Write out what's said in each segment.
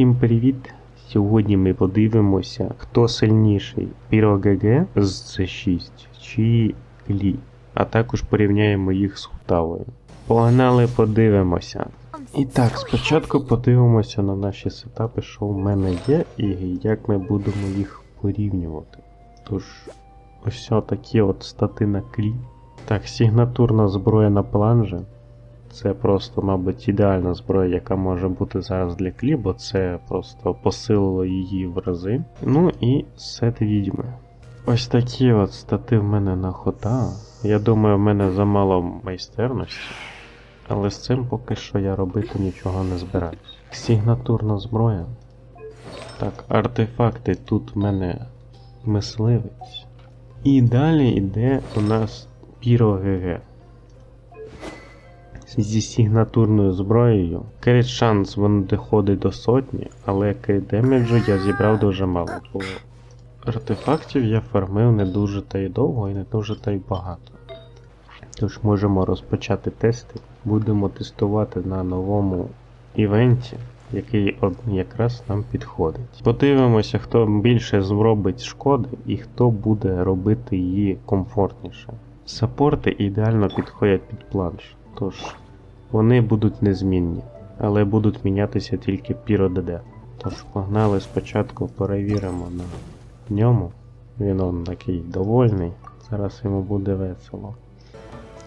Всім привіт! Сьогодні ми подивимося, хто сильніший Піро-ГГ з C6 чи Лі. А також порівняємо їх з Хутавою. Погнали, подивимося. І так, спочатку подивимося на наші сетапи, що в мене є, і як ми будемо їх порівнювати. Тож, ось такі от стати на клі. Так, сигнатурна зброя на планже. Це просто, мабуть, ідеальна зброя, яка може бути зараз для клі, бо це просто посилило її в рази. Ну і сет відьми. Ось такі от стати в мене на хота. Я думаю, в мене замало майстерності. Але з цим поки що я робити нічого не збираюсь. Сигнатурна зброя. Так, артефакти тут в мене мисливець. І далі йде у нас Піро ГГ зі сигнатурною зброєю. Крит шанс він доходить до сотні, але крит демеджу я зібрав дуже мало, бо артефактів я фармив не дуже та й довго і не дуже та й багато. Тож можемо розпочати тести. Будемо тестувати на новому івенті, який якраз нам підходить. Подивимося, хто більше зробить шкоди і хто буде робити її комфортніше. Саппорти ідеально підходять під планш, тож вони будуть незмінні, але будуть мінятися тільки піро ДД. Тож погнали спочатку перевіримо на ньому. Він он такий довольний, зараз йому буде весело.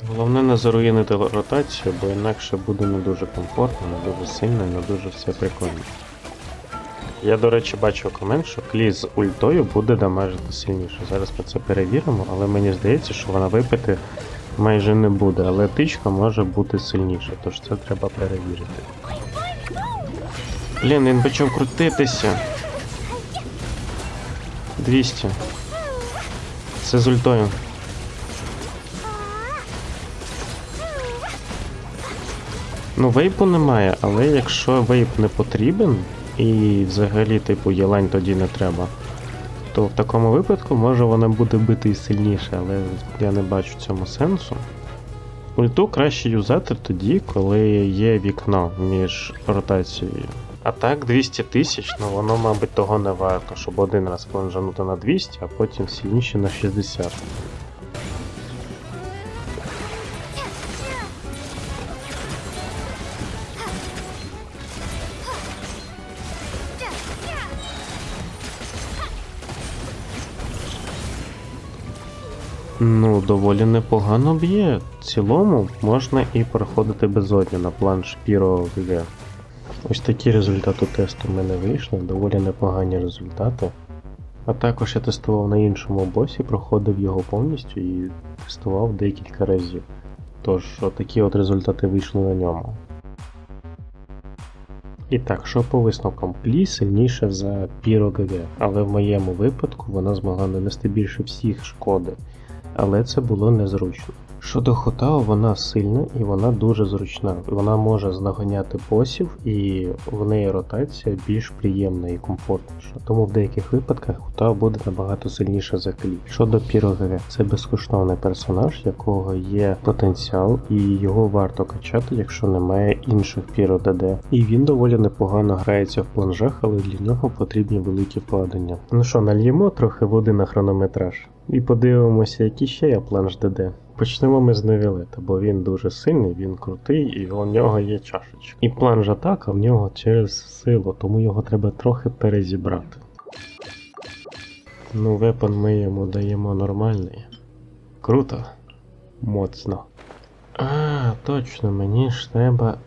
Головне не заруїнити ротацію, бо інакше буде не дуже комфортно, не дуже сильно, не дуже все прикольно. Я, до речі, бачив комент, що клі з ультою буде дамажити сильніше. Зараз ми це перевіримо, але мені здається, що вона випити майже не буде, але тичка може бути сильніша, тож це треба перевірити. Блін, він почав крутитися. 200. Це з ультою. Ну, вейпу немає, але якщо вейп не потрібен, і взагалі, типу, єлань тоді не треба, то в такому випадку може вона буде бити і сильніше, але я не бачу цьому сенсу. Ульту краще юзати тоді, коли є вікно між ротацією. А так 200 тисяч, ну воно, мабуть, того не варто, щоб один раз планжанути на 200, а потім інші на 60. Ну, доволі непогано б'є. В цілому можна і проходити безодню на план Шпіро ГГ. Ось такі результати тесту в мене вийшли, доволі непогані результати. А також я тестував на іншому босі, проходив його повністю і тестував декілька разів. Тож, такі от результати вийшли на ньому. І так, що по висновкам? Плі сильніша за Піро ГГ, але в моєму випадку вона змогла нанести більше всіх шкоди але це було незручно. Щодо Хотао, вона сильна і вона дуже зручна. Вона може знаганяти босів, і в неї ротація більш приємна і комфортніша. Тому в деяких випадках Хотао буде набагато сильніша за клі. Щодо Піроге, це безкоштовний персонаж, якого є потенціал, і його варто качати, якщо немає інших Піро ДД. І він доволі непогано грається в планжах, але для нього потрібні великі вкладення. Ну що, нальємо трохи води на хронометраж. І подивимося, які ще є планш ДД. Почнемо ми з Невілета, бо він дуже сильний, він крутий і у нього є чашечка. І планж атака в нього через силу, тому його треба трохи перезібрати. Ну, вепон ми йому даємо нормальний. Круто. Моцно. А, точно, мені ж треба.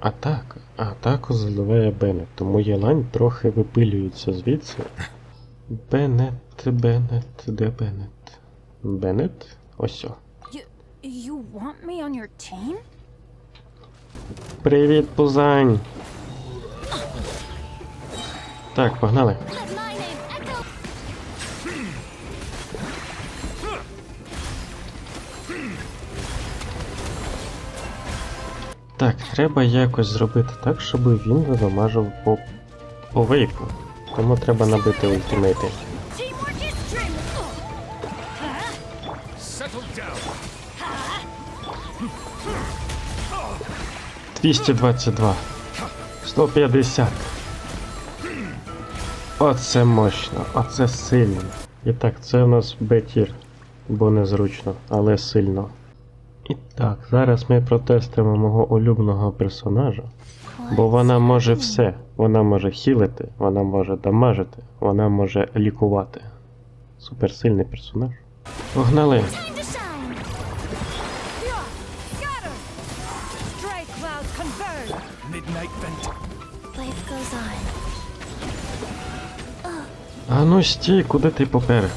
Атака. Атаку заливає Беннет, тому Єлань трохи випилюється звідси. Беннет, Беннет, де Беннет? Беннет? Ось. You want me on your team? Привіт, Пузань! Так, погнали. Так, треба якось зробити так, щоб він задамажив по, по вейпу. Тому треба набити ультимейти. 222. 150. Оце мощно, оце сильно. І так, це у нас Бетір, бо незручно, але сильно. І так, зараз ми протестимо мого улюбленого персонажа. Бо вона може все. Вона може хілити, вона може дамажити, вона може лікувати. Суперсильний персонаж. Погнали! А ну стій, куди ти поперед?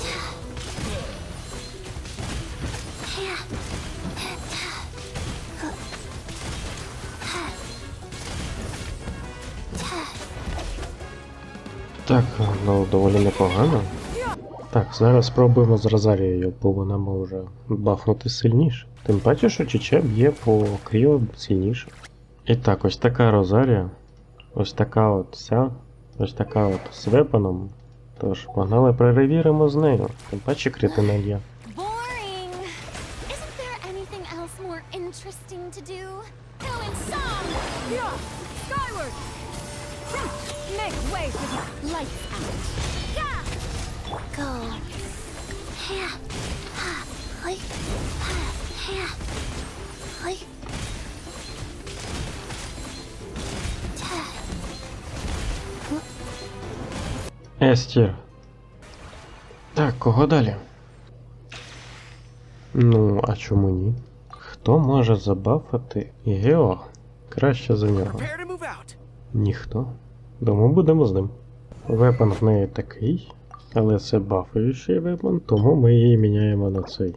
Так, ну доволі непогано. Так, зараз спробуємо з Розарією, бо вона може бафнути сильніше. Тим паче, що Чече б'є по Кріо сильніше. І так, ось така Розарія. Ось така от ця. Ось така от з вепаном. Тож, погнали перевіримо з нею. Тим паче критина є. Boring. Естір. Так, кого далі? Ну, а чому ні? Хто може забафати Гео краще за нього? Ніхто. Тому будемо з ним. Вепон в неї такий, але це бафуючий вепон, тому ми її міняємо на цей.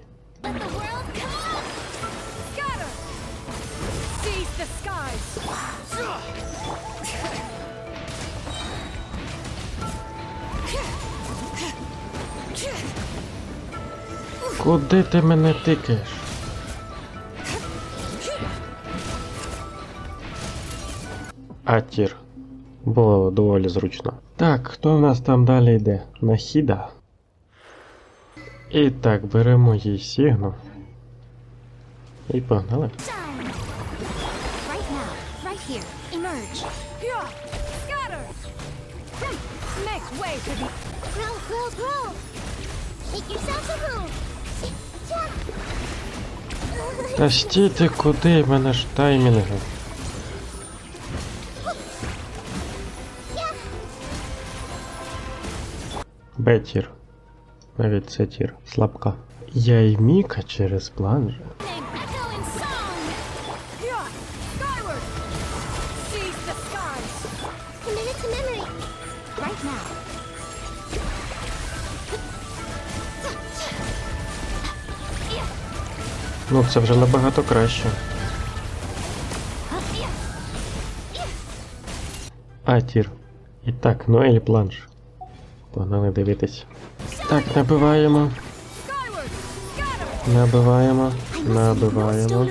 Куди ти мене тикаєш? Атір. Було доволі зручно. Так, хто в нас там далі йде? Нахіда. І так, беремо їй сігну. І погнали. Та стійте куди, в мене ж таймінги. Б-тір. Навіть це тір. Слабка. Я й Міка через план же. Ну це вже набагато краще. А, тір. І так, Ноель планш. Погнали дивитись. Так, набиваємо. Набиваємо. Набиваємо.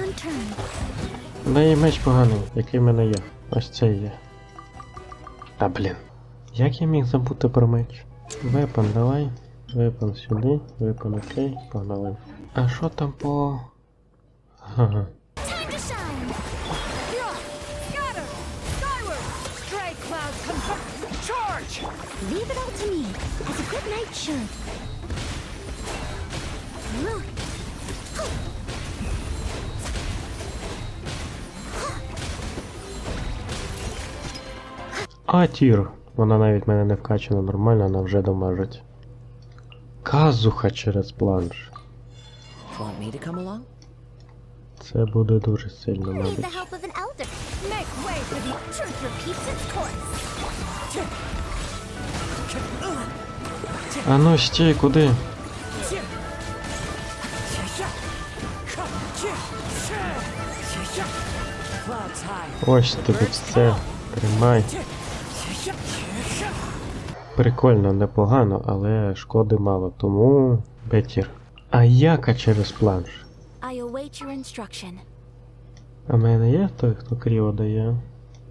Да і меч поганий, який в мене є. Ось цей є. Та блін. Як я міг забути про меч? Вепон, давай. Вепон сюди, вепон окей, погнали. А що там по. Ага. Time to shine. Yeah! Scatter! Skyward! Stray clouds converge! Charge! Leave it all to me, as a good knight should. А тір. Вона навіть мене не вкачана нормально, вона вже дамажить. Казуха через планш. Want me to come along? Це буде дуже сильно, мабуть. А ну стій, куди? Ось тобі все. Тримай. Прикольно, непогано, але шкоди мало, тому Бетір. А яка через планш? Complete your instruction. А в мене є той, хто кріво дає?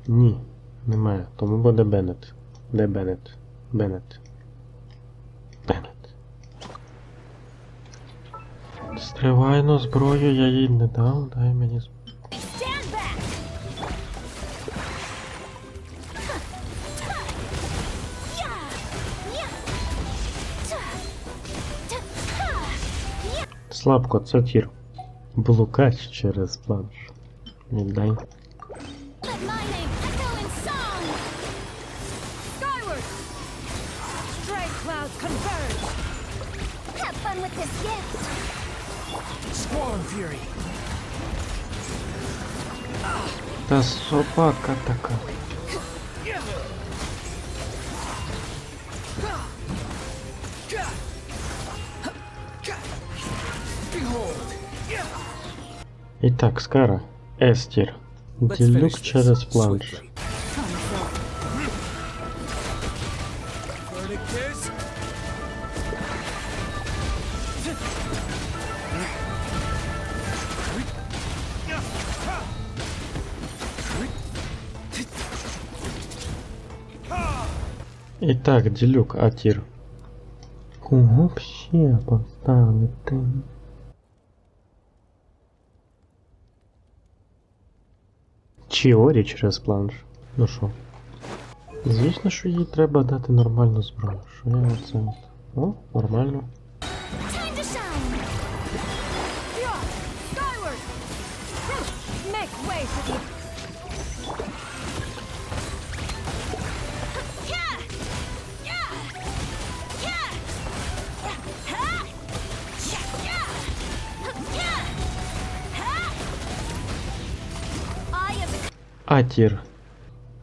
Ні, немає. Тому буде Беннет. Де Беннет? Беннет. Беннет. Стривай но зброю, я їй не дав, дай мені зброю. Слабко, це тір. Блукач через планш. Віддай. Let my name І так, Скара. Естір. Let's Ділюк finish this через планш. swiftly. Verdict is. І так, ділюк, атір. Кого б ще поставити? Чіорі через планш. Ну що? Звісно, що їй треба дати нормальну зброю. Що я оце? О, нормально. Атір.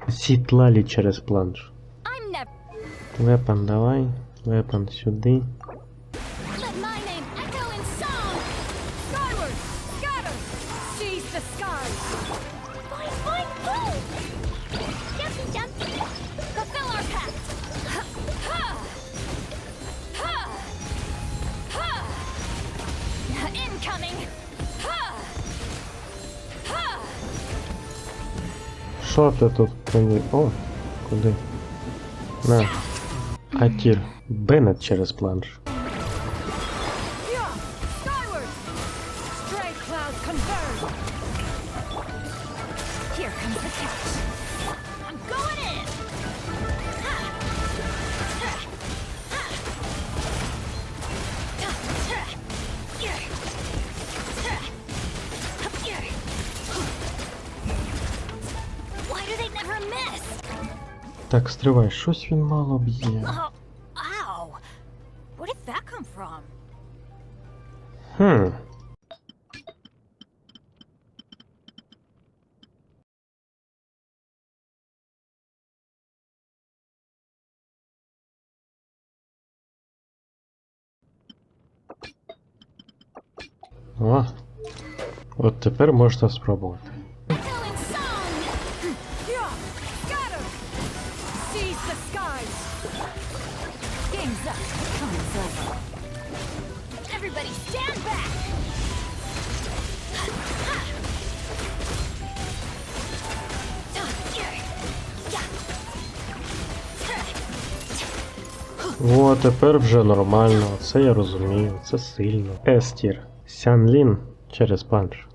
Сітлалі через планш. Вепан давай. Вепан сюди. Що ти тут мені? О, куди? На. Атір. Беннет через планш. Так, стривай, щось він мало б'є. Хм. О, от тепер можна спробувати. О, тепер вже нормально, це я розумію, це сильно. Естір. Сянлін через панч.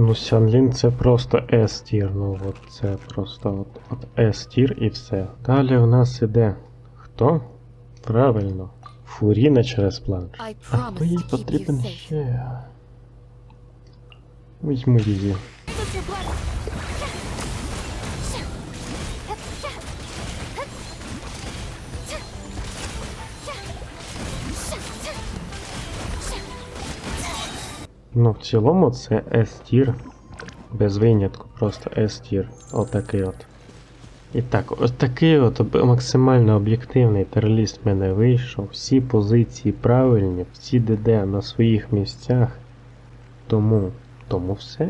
Ну, Сянлін це просто S-тір, ну от це просто от, от S-тір і все. Далі у нас іде хто? Правильно. Фуріна через планш. А то їй потрібен ще? Візьму її. Ну, в цілому це S-тір. Без винятку, просто S-тір. Отакий от. І так, ось такий от максимально об'єктивний терліст в мене вийшов. Всі позиції правильні, всі ДД на своїх місцях. Тому, тому все.